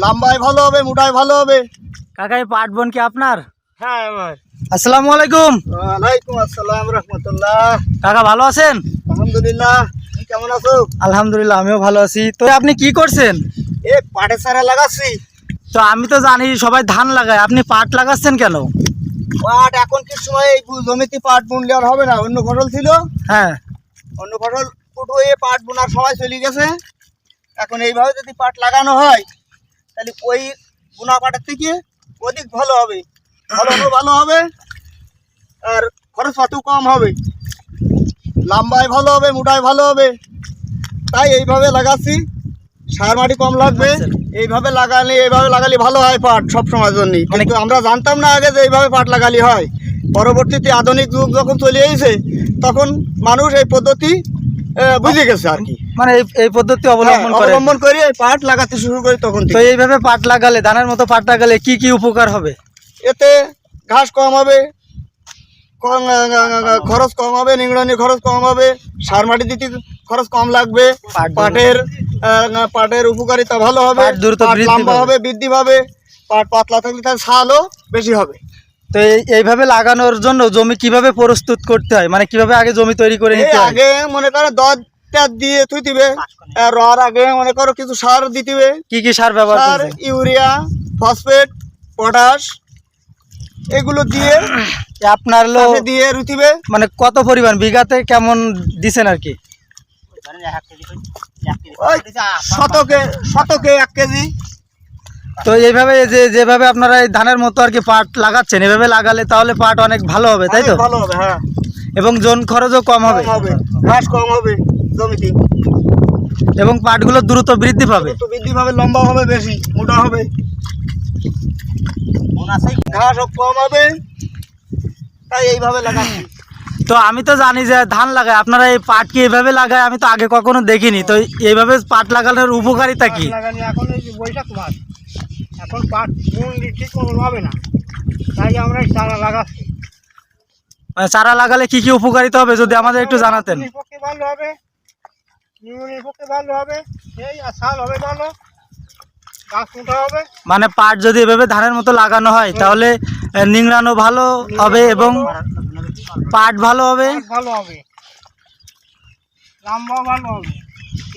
লম্বায় ভালো হবে মোটায় ভালো হবে। কাকাই পাট বোন কি আপনার? হ্যাঁ আমার। আসসালামু আলাইকুম। ওয়ালাইকুম আসসালাম রহমতুল্লাহ। কাকা ভালো আছেন? আলহামদুলিল্লাহ তুমি কেমন আছো? আলহামদুলিল্লাহ আমিও ভালো আছি। তো আপনি কি করছেন? এ পাটে সারা লাগাচ্ছি। তো আমি তো জানি সবাই ধান লাগায়। আপনি পাট লাগাচ্ছেন কেন? পাট এখন কি সময় এই জমিতে পাট বুনলে আর হবে না? অন্য ফসল ছিল। হ্যাঁ। অন্য ফসল ফুটুয়ে পাট বোনার সবাই চলে গেছে। এখন এইভাবে যদি পাট লাগানো হয় তাহলে ওই বোনা পাটের থেকে অধিক ভালো হবে। ফলনও ভালো হবে আর খরচ খরচপাতিও কম হবে। লম্বায় ভালো হবে মোটায় ভালো হবে। তাই এইভাবে লাগাচ্ছি। সার মাটি কম লাগবে। এইভাবে লাগালে এইভাবে লাগালে ভালো হয় পাট সব সময়ের জন্য। কিন্তু আমরা জানতাম না আগে যে এইভাবে পাট লাগালে হয়। পরবর্তীতে আধুনিক যুগ যখন চলে এসেছে, তখন মানুষ এই পদ্ধতি বুঝে গেছে আর কি। মানে এই এই পদ্ধতি হ্যাঁ, অবলম্বন করে। অবলম্বন করে পাট লাগাতে শুরু করে তখন তো এইভাবে পাট লাগালে ধানের মতো পাট লাগালে কি কি উপকার হবে? এতে ঘাস কম হবে খরচ কম হবে নিংড়ানি খরচ কম হবে সার মাটি দিতে খরচ কম লাগবে পাটের পাটের উপকারিতা ভালো হবে দ্রুত লম্বা হবে বৃদ্ধি পাবে পাট পাতলা থাকলে তার ছালও বেশি হবে। তো এই- এইভাবে লাগানোর জন্য জমি কীভাবে প্রস্তুত করতে হয়? মানে কীভাবে আগে জমি তৈরি করে নিতে আগে মনে করো দশ ট্যাপ দিয়ে থুই দিবে আর রর আগে মনে করো কিছু সার দিতিবে। কি কি সার ব্যবহার সার ইউরিয়া ফসফেট পটাশ এগুলো দিয়ে আপনার লো দিয়ে রুতিবে মানে কত পরিমাণ? বিঘাতে কেমন দিছেন আর কি? ওই শতকে শতকে এক কেজি। তো এইভাবে যে যেভাবে আপনারা এই ধানের মতো আর কি পাট লাগাচ্ছেন এভাবে লাগালে তাহলে পাট অনেক ভালো হবে তাই তো? ভালো হবে হ্যাঁ। এবং জন খরচও কম হবে। কম হবে ঘাস কম হবে। জমিতে এবং পাটগুলো দ্রুত বৃদ্ধি পাবে। বৃদ্ধি পাবে লম্বা হবে বেশি মোটা হবে। ঘাস কম হবে তাই এইভাবে লাগাচ্ছি। তো আমি তো জানি যে ধান লাগায় আপনারা এই পাট কি এইভাবে লাগায়? আমি তো আগে কখনো দেখিনি। তো এইভাবে পাট লাগানোর উপকারিতা কি? লাগানি এখন এই বৈশাখ মাস এখন পাট ঠিক মতো হবে না। তাই আমরা চারা লাগাচ্ছি। মানে চারা লাগালে কি কি উপকারিতা হবে যদি আমাদের একটু জানাতেন। ভালো হবে নিউমোনির পক্ষে ভালো হবে। এই আর হবে ভালো গাছ মোটা হবে। মানে পাট যদি এভাবে ধানের মতো লাগানো হয় তাহলে নিংড়ানো ভালো হবে এবং পাট ভালো হবে। ভালো হবে। লম্বা ভালো হবে।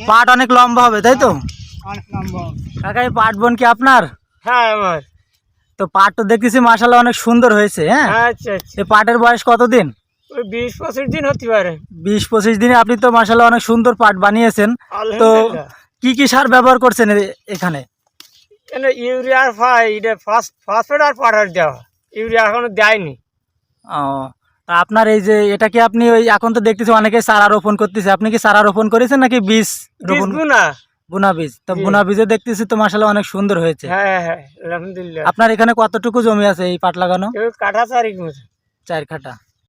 পাট অনেক লম্বা হবে তাই তো? অনেক লম্বা কাকা এই পাট বোন কি আপনার? হ্যাঁ আমার। তো পাট তো দেখতেছি মার্শাল্লাহ অনেক সুন্দর হয়েছে হ্যাঁ? আচ্ছা আচ্ছা। এই পাটের বয়স কতদিন? ওই বিশ পঁচিশ দিন হতে পারে। বিশ পঁচিশ দিনে আপনি তো অনেক সুন্দর পাট বানিয়েছেন। তো কি কি সার ব্যবহার করছেন এখানে? এখানে ইউরিয়া আর ফাই এটা ফসফেট আর দেওয়া ইউরিয়া এখনও দেয়নি। ও তা আপনার এই যে এটা কি আপনি ওই এখন তো দেখতেছি অনেকে চারা রোপণ করতেছে। আপনি কি চারা রোপণ করেছেন নাকি বীজ রোপণ বীজগুনা বুনা বীজ? তো। বুনা বীজে দেখতেছি তো মার্শাল্লাহ অনেক সুন্দর হয়েছে। হ্যাঁ হ্যাঁ আলহামদুলিল্লাহ। আপনার এখানে কতটুকু জমি আছে এই পাট লাগানো? কাঠা মতো চার কাঠা।